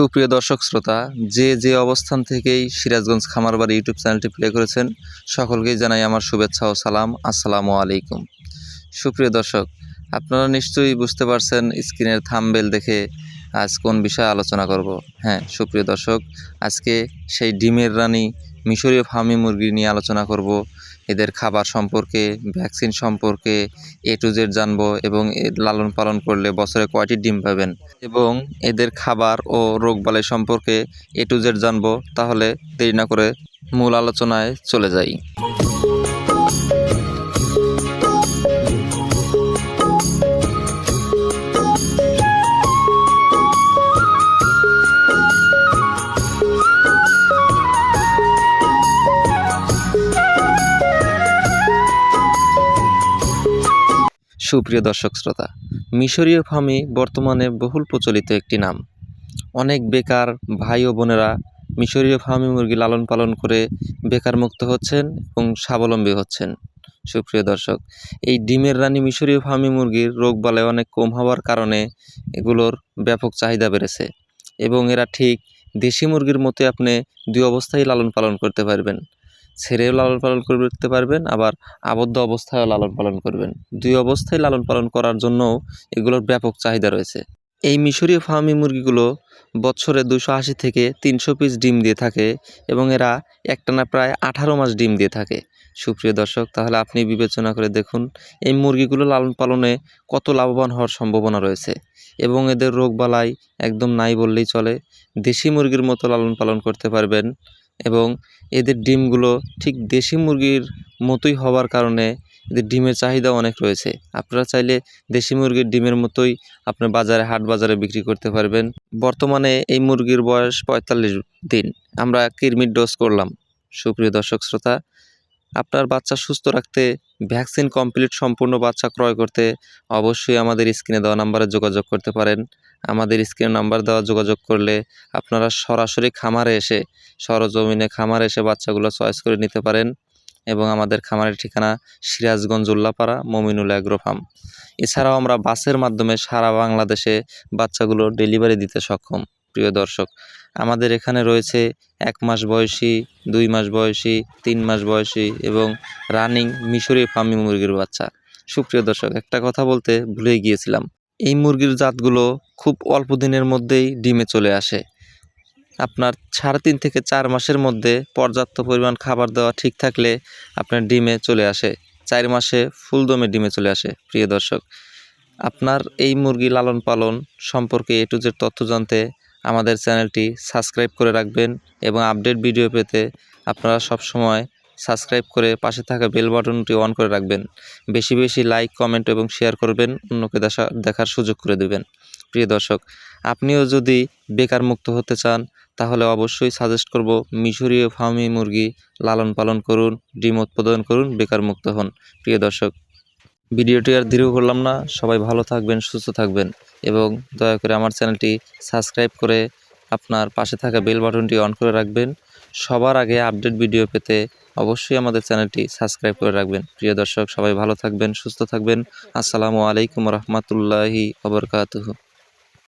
সুপ্রিয় দর্শক শ্রোতা, যে যে অবস্থান থেকেই সিরাজগঞ্জ খামারবাড়ি ইউটিউব চ্যানেলটি প্লে করেছেন, সকলকেই জানাই আমার শুভেচ্ছা ও সালাম। আসসালামু আলাইকুম। সুপ্রিয় দর্শক, আপনারা নিশ্চয়ই বুঝতে পারছেন স্ক্রিনের থামবেল দেখে আজ কোন বিষয়ে আলোচনা করব। হ্যাঁ সুপ্রিয় দর্শক, আজকে সেই ডিমের রানী মিশরীয় ফার্মি মুরগি নিয়ে আলোচনা করব, এদের খাবার সম্পর্কে, ভ্যাকসিন সম্পর্কে এ টু জেড জানব এবং লালন পালন করলে বছরে কয়টি ডিম পাবেন এবং এদের খাবার ও রোগবালাই সম্পর্কে এ টু জেড জানব, তাহলে দেরি না করে মূল আলোচনায় চলে যাই। সুপ্রিয় দর্শক শ্রোতা, মিশরীয় ফার্মি বর্তমানে বহুল প্রচলিত একটি নাম। অনেক বেকার ভাই ও বোনেরা মিশরীয় ফার্মি মুরগি লালন পালন করে বেকার মুক্ত হচ্ছেন এবং স্বাবলম্বী হচ্ছেন। সুপ্রিয় দর্শক, এই ডিমের রানী মিশরীয় ফার্মি মুরগির রোগবালাই অনেক কম হওয়ার কারণে এগুলোর ব্যাপক চাহিদা বেড়েছে এবং এরা ঠিক দেশি মুরগির মতো আপনি দুই অবস্থায় লালন পালন করতে পারবেন। ছেড়েও লালন পালন করতে পারবেন, আবার আবদ্ধ অবস্থায়ও লালন পালন করবেন। দুই অবস্থায় লালন পালন করার জন্যও এগুলোর ব্যাপক চাহিদা রয়েছে। এই মিশরীয় ফার্মি মুরগিগুলো বছরে দুশো আশি থেকে তিনশো পিস ডিম দিয়ে থাকে এবং এরা একটানা প্রায় আঠারো মাস ডিম দিয়ে থাকে। সুপ্রিয় দর্শক, তাহলে আপনি বিবেচনা করে দেখুন, এই মুরগিগুলো লালন পালনে কত লাভবান হওয়ার সম্ভাবনা রয়েছে এবং এদের রোগবালাই একদম নাই বললেই চলে। দেশি মুরগির মতো লালন পালন করতে পারবেন এবং এদের ডিমগুলো ঠিক দেশি মুরগির মতোই হওয়ার কারণে এদের ডিমের চাহিদা অনেক রয়েছে। আপনারা চাইলে দেশি মুরগির ডিমের মতোই আপনার বাজারে, হাট বাজারে বিক্রি করতে পারবেন। বর্তমানে এই মুরগির বয়স পঁয়তাল্লিশ দিন। আমরা কিরমির ডোজ করলাম। সুপ্রিয় দর্শক শ্রোতা, আপনার বাচ্চা সুস্থ রাখতে, ভ্যাকসিন কমপ্লিট সম্পূর্ণ বাচ্চা ক্রয় করতে অবশ্যই আমাদের স্ক্রিনে দেওয়া নাম্বারে যোগাযোগ করতে পারেন। আমাদের স্ক্রিনে নাম্বার দেওয়া যোগাযোগ করলে আপনারা সরাসরি খামারে এসে, সরজমিনে খামারে এসে বাচ্চাগুলো চয়েস করে নিতে পারেন এবং আমাদের খামারের ঠিকানা সিরাজগঞ্জ উল্লাপাড়া, মমিনুল অ্যাগ্রো ফার্ম। এছাড়াও আমরা বাসের মাধ্যমে সারা বাংলাদেশে বাচ্চাগুলো ডেলিভারি দিতে সক্ষম, প্রিয় দর্শক। আমাদের এখানে রয়েছে এক মাস বয়সী, দুই মাস বয়সী, তিন মাস বয়সী এবং রানিং মিশরীয় ফার্মি মুরগির বাচ্চা। সুপ্রিয় দর্শক, একটা কথা বলতে ভুলে গিয়েছিলাম। এই মুরগির জাতগুলো খুব অল্প দিনের মধ্যেই ডিমে চলে আসে। আপনার সাড়ে তিন থেকে চার মাসের মধ্যে পর্যাপ্ত পরিমাণ খাবার দেওয়া ঠিক থাকলে আপনার ডিমে চলে আসে। চার মাসে ফুলদমে ডিমে চলে আসে, প্রিয় দর্শক। আপনার এই মুরগি লালন পালন সম্পর্কে এ টু জেড তথ্য জানতে আমাদের চ্যানেলটি সাবস্ক্রাইব করে রাখবেন এবং আপডেট ভিডিও পেতে আপনারা সব সময় সাবস্ক্রাইব করে পাশে থাকা বেল বাটনটি অন করে রাখবেন। বেশি বেশি লাইক, কমেন্ট এবং শেয়ার করবেন, অন্যকে দেখা, দেখার সুযোগ করে দেবেন। প্রিয় দর্শক, আপনিও যদি বেকার মুক্ত হতে চান, তাহলে অবশ্যই সাজেস্ট করব মিশরীয় ফার্মি মুরগি লালন পালন করুন, ডিম উৎপাদন করুন, বেকার মুক্ত হন। প্রিয় দর্শক, ভিডিওটি আর দীর্ঘ করলাম না, সবাই ভালো থাকবেন, সুস্থ থাকবেন এবং দয়া করে আমার চ্যানেলটি সাবস্ক্রাইব করে আপনার পাশে থাকা বেল বাটনটি অন করে রাখবেন। সবার আগে আপডেট ভিডিও পেতে অবশ্যই আমাদের চ্যানেলটি সাবস্ক্রাইব করে রাখবেন। প্রিয় দর্শক, সবাই ভালো থাকবেন, সুস্থ থাকবেন। আসসালামু আলাইকুম রহমতুল্লাহি আবরকাতুহু